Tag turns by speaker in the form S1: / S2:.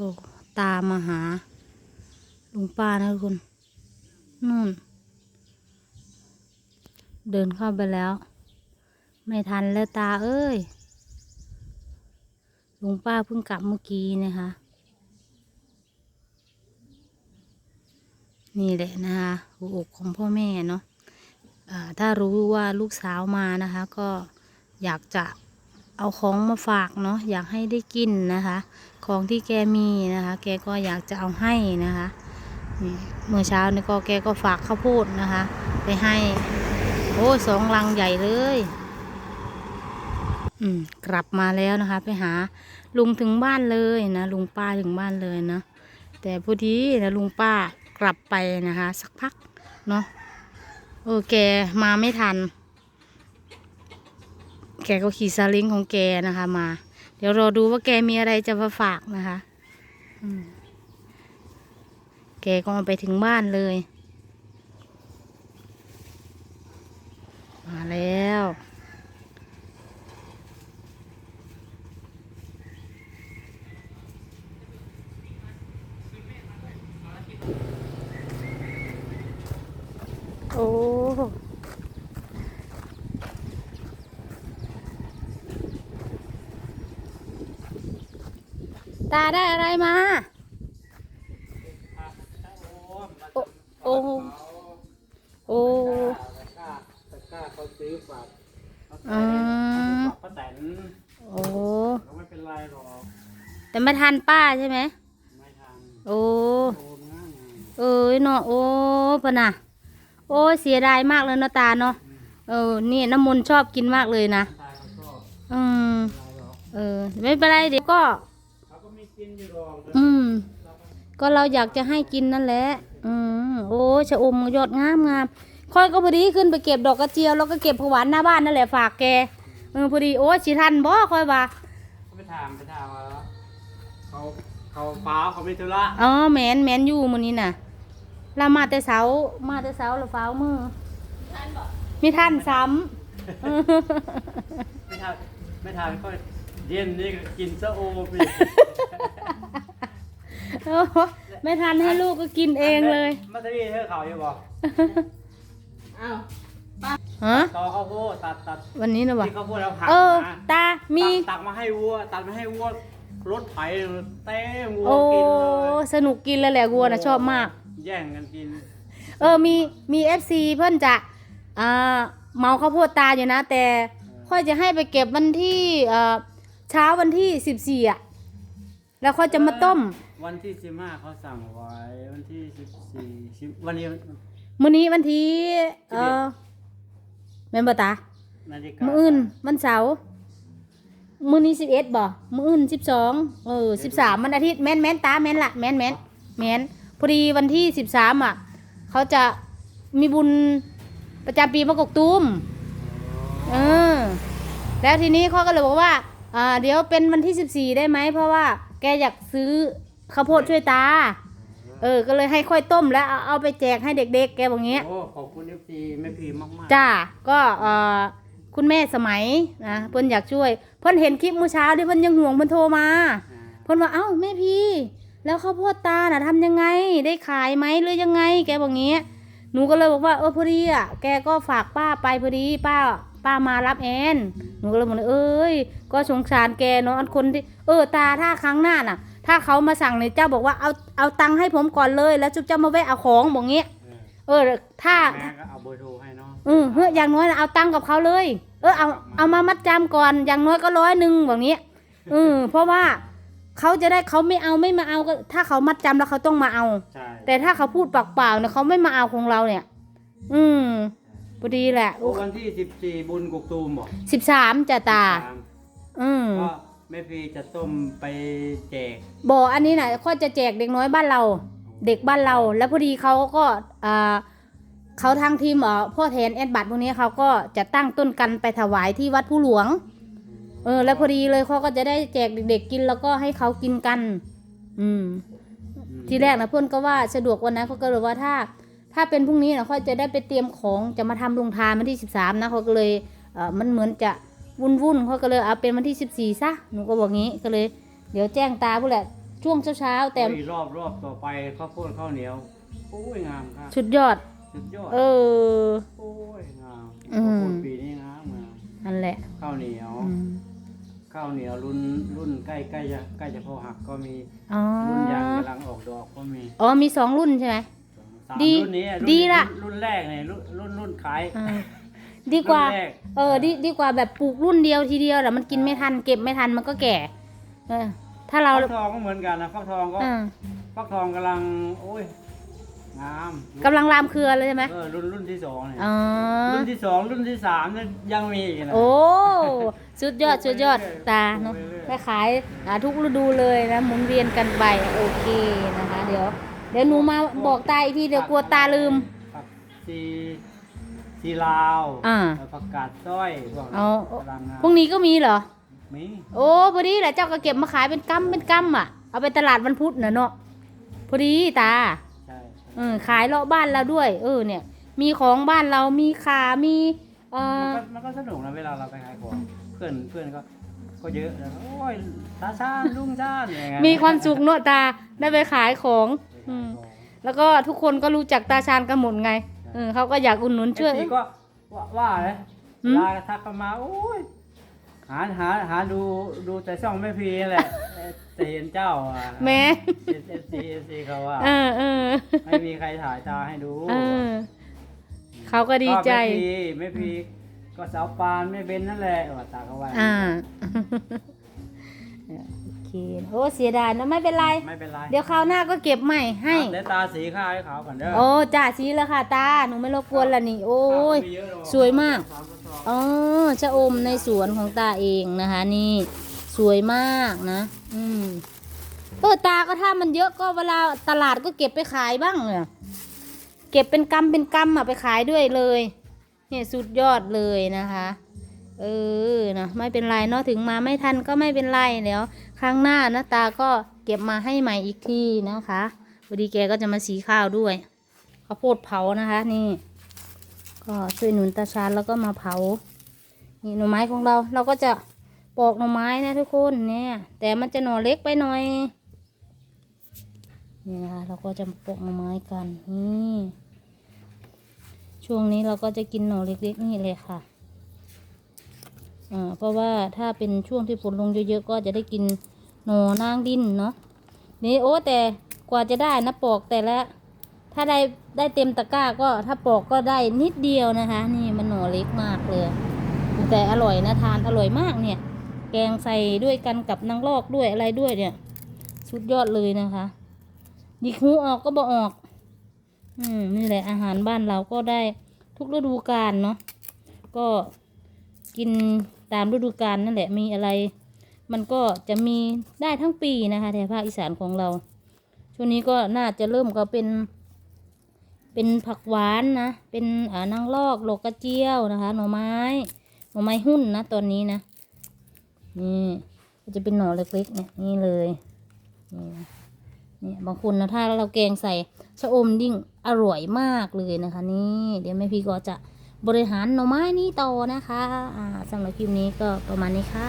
S1: อ้ตามมาหาลุงป้านะทุกคนนู่น เดินเข้าไปแล้ว ไม่ทันแล้วตาเอ้ยลุงป้าเพิ่งกลับเมื่อกี้นะคะ นี่แหละนะคะหัวอกของพ่อแม่เนาะอ่าถ้ารู้ว่าลูกสาวมานะคะ ก็อยากจะ เอาของมาฝากเนาะอยากให้ได้กินนะคะ ของที่แกมีนะคะ แกก็อยากจะเอาให้นะคะนี่เมื่อเช้านี่ก็แกก็ฝากข้าวโพดนะคะ ไปให้ โอ้สองลังใหญ่เลย อืมกลับมาแล้วนะคะ ไปหาลุงถึงบ้านเลยนะลุงป้าถึงบ้านเลยนะแต่พอดีนะลุงป้ากลับไปนะคะ สักพักเนาะเออแกมาไม่ทัน แกก็ขี่ซาเล้งของแกนะคะ มา เดี๋ยวรอดูว่าแกมีอะไรจะมาฝากนะคะแกก็เอาไปถึงบ้านเลย มาแล้วโอ้ ตาได้อะไรมา โอ้ โอ้โอ้
S2: ตะกร้าตะกร้าเขาซื้อฝาก
S1: อืม
S2: ฝากป้าแตน
S1: โอ้
S2: ก็ไม่เป็นไรหรอก
S1: แต่ไม่ทันป้าใช่ไหม
S2: ไม่ท
S1: โอ้ำ
S2: โอนง่าย
S1: เอ้ยเนาะโอ้ปะน่ะโอ้ยเสียดายมากเลยเนาะตาเนาะเออนี่น้ำมนต์ชอบกินมากเลยนะ
S2: ตายเขาก็
S1: อืม
S2: ไม่เป็นไรหรอก
S1: เออไม่เป็นไรเดี๋ยวก็
S2: เขาก็ไม่กิน อยู่หรอก
S1: อืม ก็เราอยากจะให้กินนั่นแหละ อืมโอ้ชะอมยอดงามงามค่อยก็พอดีขึ้นไปเก็บดอกกระเจียว แล้วก็เก็บผักหวานหน้าบ้านนั่นแหละฝากแกเออพอดีโอ้ยสิทันบ่ค่อยว่า
S2: เขาไปถามไปถามมาแล้วเขาเขาฟ้าเขาไม่ธุระ
S1: อ๋อแมนแมนอยู่มื้อนี้น่ะเรามาแต่เสามาแต่เสาแล้วฟ้าวมือมีท่านซ้ำ
S2: ไม่ทานไม่ทานก็เย็นนี่ก็กินซะโอไป
S1: โอ้โหไม่ทันให้ลูกก็กินเองเลย
S2: มาตรีเธอเขาอยู่บ่
S1: ฮะ
S2: ตอข้าวโพดตัดตัด
S1: วันนี้นะวะ
S2: ที่ข้าวโพดเราผัก
S1: เออ
S2: มา
S1: ตา มี
S2: ตักตักมาให้วัว ตักมาให้วัวรถไถเต็มวัว
S1: โอ้
S2: กินเลย
S1: สนุกกินแล้วแหละวัวนะชอบมาก
S2: แย่งกันกิน
S1: เออ มี มีเอฟซีเพื่อนจะอ่าเมาข้าวโพดตาอยู่นะ แต่ค่อยจะให้ไปเก็บวันที่เอ่อเช้าวันที่สิบสี่อะ แล้วค่อยจะมาต้ม
S2: วันที่สิบห้าเขาสั่งไว้ วันที่สิบสี่สิบวันนี้
S1: มื้อนี้วันที่เออแม่นบ่ตา
S2: นาฬิกา
S1: มื้ออื่นวันเสาร์มื้อนี้สิบเอ็ดบ่มื้ออื่นสิบสองเออสิบสามวันอาทิตย์แม่นแม่นตาแม่นละแม่นแม่นแม่นพอดีวันที่สิบสามอะเขาจะมีบุญประจำปีมะกกตูมเออแล้วทีนี้เขาก็เลยบอกว่าอ่า เดี๋ยวเป็นวันที่สิบสี่ได้ไหมเพราะว่า แกอยากซื้อข้าวโพดช่วยตา เออ ก็เลยให้ค่อยต้มแล้วเอาเอาไปแจกให้เด็กๆ แกบอกงี้
S2: โอ้ขอบคุณเอฟซีแม่พีมากๆ
S1: จ้า ก็เอ่อคุณแม่สมัยนะเพิ่นอยากช่วย เพิ่นเห็นคลิปเมื่อเช้าที่เพิ่นยังห่วงเพิ่นโทรมา
S2: อ่า
S1: เพิ่นว่าเอ้าแม่พี่ แล้วข้าวโพดตาน่ะทำยังไงได้ขายไหมหรือยังไง แกบอกงี้หนูก็เลยบอกว่าเออพอดีอะแกก็ฝากป้าไปพอดีป้า ป้ามารับแอนหนูก็เลยบอกเลยเอ้ย ก็สงสารแกเนาะอันคนที่เออตาถ้าครั้งหน้าน่ะ ถ้าเขามาสั่งเนี่ยเจ้าบอกว่าเอาเอาตังค์ให้ผมก่อนเลยแล้วจุ๊บเจ้ามาแวะเอาของบอกงี้
S2: เออ
S1: เออ ถ้า
S2: แม่ก็เอาเบอร์โทรให้เนาะ
S1: เออเฮ้ยอย่างน้อยน่ะเอาตังค์กับเขาเลย เออเอาเอามามัดจำก่อนอย่างน้อยก็ร้อยหนึ่งแบบนี้เออเพราะว่าเขาจะได้เขาไม่เอาไม่มาเอาก็ ถ้าเขามัดจำแล้วเขาต้องมาเอา
S2: ใช่
S1: แต่ถ้าเขาพูดปากเปล่าเนี่ยเขาไม่มาเอาของเราเนี่ย อืม พอดีแหละ
S2: โอ้วันที่สิบสี่บุญกุกตูมบอก
S1: สิบสามจ้ะตา อืม
S2: ก็แม่พีจะต้มไปแจก
S1: บอกอันนี้น่ะเขาจะแจกเด็กน้อยบ้านเรา เด็กบ้านเรา แล้วพอดีเขาก็อ่าเขาทางทีมเอ่อพ่อแทนแอดบัตรพวกนี้เขาก็จะตั้งต้นกันไปถวายที่วัดผู้หลวง เออ แล้วพอดีเลยเขาก็จะได้แจกเด็กๆกินแล้วก็ให้เขากินกัน อืม ทีแรกนะเพื่อนก็ว่าสะดวกวันนั้นเขาก็เลยว่าถ้า ถ้าเป็นพรุ่งนี้นะเขาจะได้ไปเตรียมของจะมาทำโรงทานวันที่สิบสามนะเขาก็เลยเออมันเหมือนจะวุ่นวุ่นๆเขาก็เลยเอาเป็นวันที่สิบสี่ซะหนูก็บอกงี้ก็เลย เดี๋ยวแจ้งตาผู้แหละช่วงเช้าๆแต่
S2: โอ้ยรอบรอบต่อไปข้าวโพดข้าวเหนียวโอ้ยงามครับ
S1: ชุดยอด
S2: สุดยอด
S1: เออ
S2: โอ้ยงาม
S1: อื
S2: ข้าว
S1: ม
S2: โพดปีนี้งามงาม
S1: นั่นแหละ
S2: ข้าวเหนียว
S1: อืม
S2: ข้าวเหนียวรุ่นรุ่นใกล้ใกล้จะใกล้จะพอหักก็มี
S1: อ๋อ
S2: รุ่นยางกำลังออกดอกก็มี
S1: อ๋อมีสองรุ่นใช่ไหม
S2: สาม
S1: ดี
S2: รุ่นนี้รุ่น
S1: ดี
S2: นี้
S1: ละ
S2: รุ่นแรกเนี่ยรุ่นรุ่นรุ่นขาย
S1: อ่าดีกว่า
S2: รุ่นแรก
S1: เออ ดีดีกว่าแบบปลูกรุ่นเดียวทีเดียวแต่มันกินไม่ทันเก็บไม่ทันมันก็แก่ เออ ถ้าเรา
S2: ฟักทองก็เหมือนกันนะฟักทองก็
S1: อ่า
S2: ฟักทองกำลังโอ้ยงาม
S1: กำลังรามเครือเลยใช่ไหม
S2: เออรุ่นรุ่นที่สองเนี่ย
S1: อ๋อ
S2: รุ่นที่สองรุ่นที่สามเนี่ยยังมีอีกนะ
S1: โอ้ สุดยอด สุดยอด ตาเนาะ
S2: ปลูกไปเรื่อย
S1: ได้ขายอ่าทุกฤดูเลยนะหมุนเวียนกันไป โอเคนะคะ เดี๋ยว เดี๋ยวหนูมาบอกตาอีกทีเดี๋ยวกลัวตาลืม
S2: ผักซีซีลาว
S1: อ่า
S2: แล้วผักกาดสร้อยพวก
S1: เอา
S2: กำลังงาม
S1: พรุ่งนี้ก็มีเหรอ
S2: มี
S1: โอ้พอดีแหละเจ้าก็เก็บมาขายเป็นกัมเป็นกัมอะ เอาไปตลาดวันพุธน่ะเนาะพอดีตา
S2: ใช่
S1: เออขายเลาะบ้านเราด้วย เออเนี่ย มีของบ้านเรามีขามีเอ
S2: มัน
S1: อ
S2: ก็มันก็สนุกนะเวลาเราไปขายของเพื่อนเพื่อนก็ก็เยอะแล้วโอ้ยตาชาญลุงชาญอย่างเงี้ย
S1: มีความสุขเนอะตาได้ไปขายของ
S2: ไป
S1: อื
S2: ขาย
S1: ม
S2: ของ
S1: แล้วก็ทุกคนก็รู้จักตาชาญกันหมดไงเออเขาก็อยากอุดหนุนช่วย
S2: ไอ้ทีก็ว่าว่าเลย
S1: หืม
S2: ลาทักกันมาโอ้ยหาหาหาดูดูแต่ช่องแม่พีนั่นแหละแต่เห็นเจ้าอะ
S1: แม่
S2: เอสซีเอสซีเขาว่า
S1: เออเออ
S2: ไม่มีใครถ่ายตาให้ดู
S1: เออเขาก็ดีใจ
S2: ก็แม่พีแม่พีก็สาวปานแม่เบนนั่นแหละว่าตาเขาว่า
S1: อ่าโอ เคโอ้เสียดายนะไม่เป็นไร
S2: ไม่เป็นไร
S1: เดี๋ยวคราวหน้าก็เก็บใหม่ให้
S2: เดี๋ยวตาสีข้าวให้เขาก่อนเด้อ
S1: โอ้จ่าสีแล้วค่ะ ตา หนูไม่รบกวนละนี่ โอ้ย
S2: ข้าวไเอะหรอก
S1: สวยมาก
S2: สกระสอบ
S1: อ๋อชะอมในสวนของตาเองนะคะ นี่ สวยมากนะ อืมเออตาก็ถ้ามันเยอะก็เวลาตลาดก็เก็บไปขายบ้างเนี่ยเก็บเป็นกำเป็นกำอะไปขายด้วยเลย เนี่ยสุดยอดเลยนะคะ เออนะไม่เป็นไรเนาะถึงมาไม่ทันก็ไม่เป็นไรเดี๋ยวครั้งหน้าหนะตาก็เก็บมาให้ใหม่อีกทีนะคะพอดีแกก็จะมาสีข้าวด้วยข้าวโพดเผานะคะนี่ ก็ช่วยหนุนตาชานแล้วก็มาเผานี่หน่อไม้ของเราเราก็จะปอกหน่อไม้นะทุกคนเนี่ย แต่มันจะหน่อเล็กไปหน่อยนี่นะคะเราก็จะปอกหน่อไม้กันนี่ช่วงนี้เราก็จะกินหน่อเล็กๆนี่เลยค่ะ เพราะว่าถ้าเป็นช่วงที่ฝนลงเยอะๆก็จะได้กินหนอนางดินเนาะนี่โอ้แต่กว่าจะได้นะปอกแต่ละถ้าได้ได้เต็มตะกร้าก็ถ้าปอกก็ได้นิดเดียวนะคะ นี่มันหนอเล็กมากเลยแต่อร่อยนะทานอร่อยมากเนี่ย แกงใส่ด้วยกันกับนางลอกด้วยอะไรด้วยเนี่ย สุดยอดเลยนะคะหยิกหูออกก็บอออก อืมนี่แหละอาหารบ้านเราก็ได้ทุกฤดูกาลเนาะก็กิน ตามฤดูกาลนั่นแหละมีอะไร มันก็จะมีได้ทั้งปีนะคะแถบภาคอีสานของเรา ช่วงนี้ก็น่าจะเริ่มก็เป็น เป็นผักหวานนะ เป็นอ่านางลอกโลกกระเจียวนะคะ หน่อไม้ หน่อไม้หุ้นนะตอนนี้นะ นี่ก็จะเป็นหน่อเล็กๆเนี่ยนี่เลยนี่นะนี่บางคนนะถ้าเราแกงใส่ชะอมยิ่งอร่อยมากเลยนะคะ นี่เดี๋ยวแม่พี่ก็จะ บริหารหน่อไม้นี้ต่อนะคะสำหรับคลิปนี้ก็ประมาณนี้ค่ะ